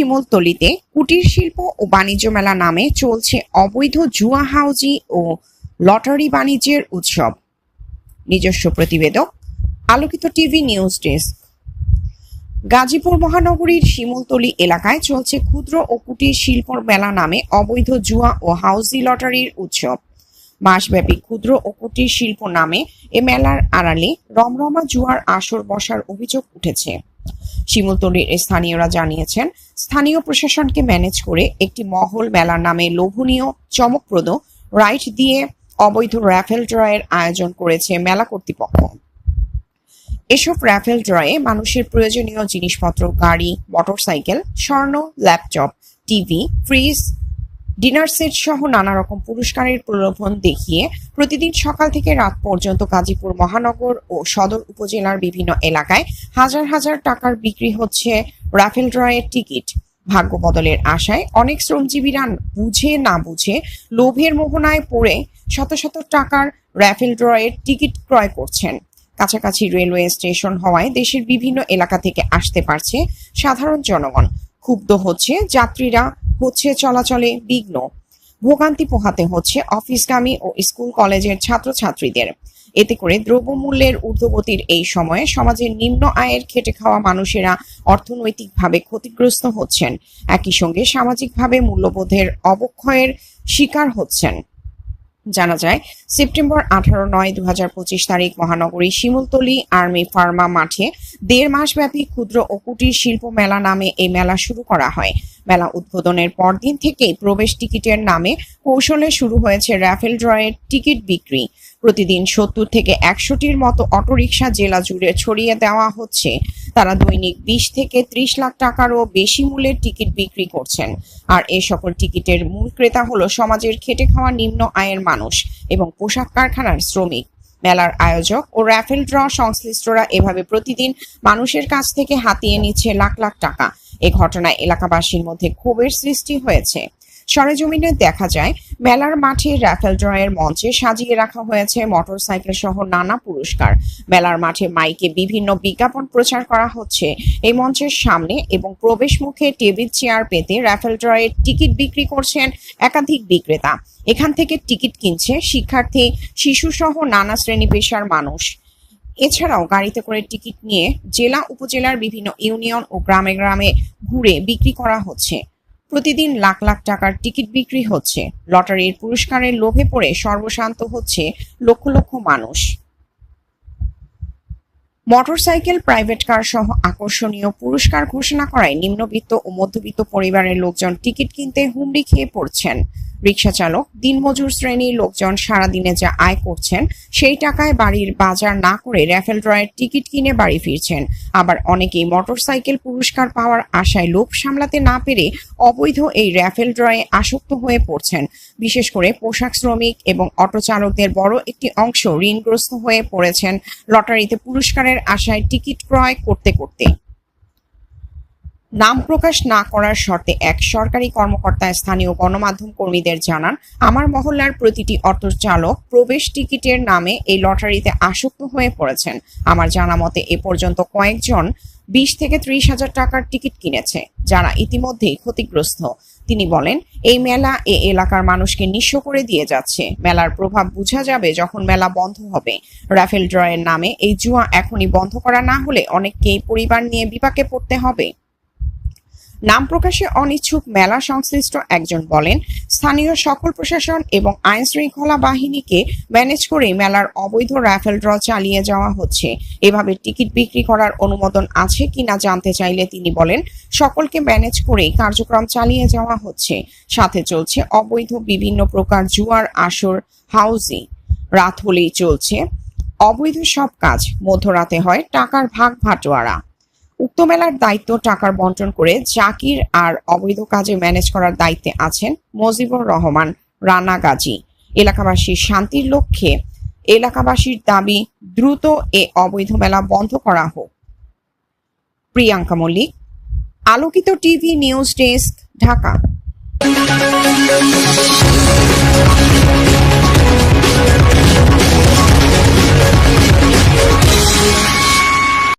শিমুলতলিতে কুটির শিল্প ও বাণিজ্য মেলা নামে চলছে অবৈধ জুয়া হাউজি ও লটারি বাণিজ্যের উৎসব। নিজস্ব প্রতিবেদক, আলোকিত টিভি নিউজ ডেস্ক। গাজীপুর মহানগরীর শিমুলতলি এলাকায় চলছে ক্ষুদ্র ও কুটির শিল্প মেলা নামে অবৈধ জুয়া ও হাউজি লটারির উৎসব। মাসব্যাপী ক্ষুদ্র ও কুটির শিল্প নামে এ মেলার আড়ালে রমরমা জুয়ার আসর বসার অভিযোগ উঠেছে। শিমুলতলির স্থানীয়রা জানিয়েছেন, স্থানীয় প্রশাসনকে ম্যানেজ করে একটি মহল মেলার নামে লোভনীয়, চমকপ্রদ রাইড দিয়ে অবৈধ র্যাফেল ড্রয়ের আয়োজন করেছে মেলা কর্তৃপক্ষ। এসব র্যাফেল ড্রয়ে মানুষের প্রয়োজনীয় জিনিসপত্র, গাড়ি, মোটরসাইকেল, স্বর্ণ, laptop, TV, fridge dinner set সহ নানা রকম পুরস্কারের প্রলোভন দেখিয়ে প্রতিদিন সকাল থেকে রাত পর্যন্ত গাজীপুর মহানগর ও সদর উপজেলার বিভিন্ন এলাকায় হাজার হাজার টাকার বিক্রি হচ্ছে রাফেল ড্রয়ের টিকিট। ভাগ্য বদলের আশায় অনেক শ্রমজীবীরা বুঝে না বুঝে লোভের মোহনায় পড়ে শত শত টাকার র্যাফেল ড্রয়ের টিকিট ক্রয় করছেন। কাছাকাছি রেলওয়ে স্টেশন হওয়ায় দেশের বিভিন্ন এলাকা থেকে আসতে পারছে সাধারণ জনগণ। ক্ষুব্ধ হচ্ছে যাত্রীরা হচ্ছে চলাচলে বিঘ্ন। ভোগান্তি পোহাতে হচ্ছে অফিসগামী ও স্কুল কলেজের ছাত্রছাত্রীদের। এতে করে দ্রব্যমূল্যের ঊর্ধ্বগতির এই সময়ে সমাজের নিম্ন আয়ের খেটে খাওয়া মানুষেরা অর্থনৈতিকভাবে ক্ষতিগ্রস্ত হচ্ছেন। একই সঙ্গে সামাজিকভাবে মূল্যবোধের অবক্ষয়ের শিকার হচ্ছেন। জানা যায়, সেপ্টেম্বর আঠারো নয় দু হাজার পঁচিশ তারিখ মহানগরী শিমুলতলি আর্মি ফার্মা মাঠে দেড় মাস ব্যাপী ক্ষুদ্র ও কুটির শিল্প মেলা নামে এই মেলা শুরু করা হয়। মেলা উদ্বোধনের পরদিন থেকেই প্রবেশ টিকিটের নামে কৌশলে শুরু হয়েছে র্যাফেল ড্রয়ের টিকিট বিক্রি। প্রতিদিন সত্তর থেকে একশোটির মতো অটোরিকশা জেলা জুড়ে ছড়িয়ে দেওয়া হচ্ছে। তারা দৈনিক বিশ থেকে ত্রিশ লাখ টাকারও বেশি মূল্যের টিকিট বিক্রি করছেন। আর এ সকল টিকিটের মূল ক্রেতা হলো সমাজের খেটে খাওয়া নিম্ন আয়ের মানুষ এবং পোশাক কারখানার শ্রমিক। মেলার আয়োজক ও র্যাফেল ড্র সংশ্লিষ্টরা এভাবে প্রতিদিন মানুষের কাছ থেকে হাতিয়ে নিচ্ছে লাখ লাখ টাকা। এ ঘটনায় এলাকাবাসীর মধ্যে ক্ষোভের সৃষ্টি হয়েছে। সরেজমিনে দেখা যায়, মেলার মাঠে র্যাফেল ড্রয়ের মঞ্চে সাজিয়ে রাখা হয়েছে মোটরসাইকেল সহ নানা পুরস্কার। মেলার মাঠে মাইকে বিভিন্ন বিজ্ঞাপন প্রচার করা হচ্ছে। এই মঞ্চের সামনে এবং প্রবেশ মুখে টেবিল চেয়ার পেতে র্যাফেল ড্রয়ের টিকিট বিক্রি করছেন একাধিক বিক্রেতা। এখান থেকে টিকিট কিনছে শিক্ষার্থী শিশু সহ নানা শ্রেণি পেশার মানুষ। এছাড়াও গাড়িতে করে টিকিট নিয়ে জেলা, উপজেলার বিভিন্ন ইউনিয়ন ও গ্রামে গ্রামে ঘুরে বিক্রি করা হচ্ছে। প্রতিদিন লাখ লাখ টাকার টিকিট বিক্রি হচ্ছে। লটারির পুরস্কারের লোভে পড়ে সর্বশান্ত হচ্ছে লক্ষ লক্ষ মানুষ। মোটরসাইকেল, প্রাইভেট কার সহ আকর্ষণীয় পুরস্কার ঘোষণা করায় নিম্নবিত্ত ও মধ্যবিত্ত পরিবারের লোকজন টিকিট কিনতে হুমড়ি খেয়ে পড়ছেন। রিক্সা চালক, দিনমজুর শ্রেণির লোকজন সারাদিনে যা আয় করছেন, সেই টাকায় বাড়ির বাজার না করে র্যাফেল ড্রয়ের টিকিট কিনে বাড়ি ফিরছেন। আবার অনেকেই মোটরসাইকেল পুরস্কার পাওয়ার আশায় লোভ সামলাতে না পেরে অবৈধ এই র্যাফেল ড্রয়ে আসক্ত হয়ে পড়ছেন। বিশেষ করে পোশাক শ্রমিক এবং অটো চালকদের বড় একটি অংশ ঋণগ্রস্ত হয়ে পড়েছেন লটারিতে পুরস্কারের আশায় টিকিট ক্রয় করতে করতে। নাম প্রকাশ না করার শর্তে এক সরকারি কর্মকর্তা স্থানীয় গণমাধ্যম কর্মীদের জানান, আমার মহল্লার প্রতিটি অটো চালক প্রবেশ টিকিটের নামে এই লটারিতে আসক্ত হয়ে পড়েছেন। আমার জানা মতে এ পর্যন্ত কয়েকজন বিশ থেকে ত্রিশ হাজার টাকার টিকিট কিনেছে, যারা ইতিমধ্যেই ক্ষতিগ্রস্ত। তিনি বলেন, এই মেলা এ এলাকার মানুষকে নিঃস্ব করে দিয়ে যাচ্ছে। মেলার প্রভাব বোঝা যাবে যখন মেলা বন্ধ হবে। রাফেল ড্রয়ের নামে এই জুয়া এখনই বন্ধ করা না হলে অনেককেই পরিবার নিয়ে বিপাকে পড়তে হবে। নাম প্রকাশে অনিচ্ছুক মেলা সংশ্লিষ্ট একজন বলেন, স্থানীয় সকল প্রশাসন এবং আইন শৃঙ্খলা বাহিনীকে ম্যানেজ করে মেলার অবৈধ রাফেল ড্র চালিয়ে যাওয়া হচ্ছে। এভাবে টিকিট বিক্রি করার অনুমোদন আছে কিনা জানতে চাইলে তিনি বলেন, সকলকে ম্যানেজ করেই কার্যক্রম চালিয়ে যাওয়া হচ্ছে। সাথে চলছে অবৈধ বিভিন্ন প্রকার জুয়ার আসর, হাউজিং। রাত হলেই চলছে। অবৈধ সব কাজ। মধ্যরাতে হয় টাকার ভাগ ভাটোয়ারা। উক্ত মেলার দায়িত্ব টাকার বন্টন করে জাকির আর অবৈধ কাজে ম্যানেজ করার দায়িত্বে আছেন মজিবুর রহমান, রানা গাজী। এলাকাবাসীর শান্তির লক্ষ্যে এলাকাবাসীর দাবি, দ্রুত এ অবৈধ মেলা বন্ধ করা হোক। প্রিয়াঙ্কা মল্লিক, আলোকিত টিভি নিউজ ডেস্ক, ঢাকা।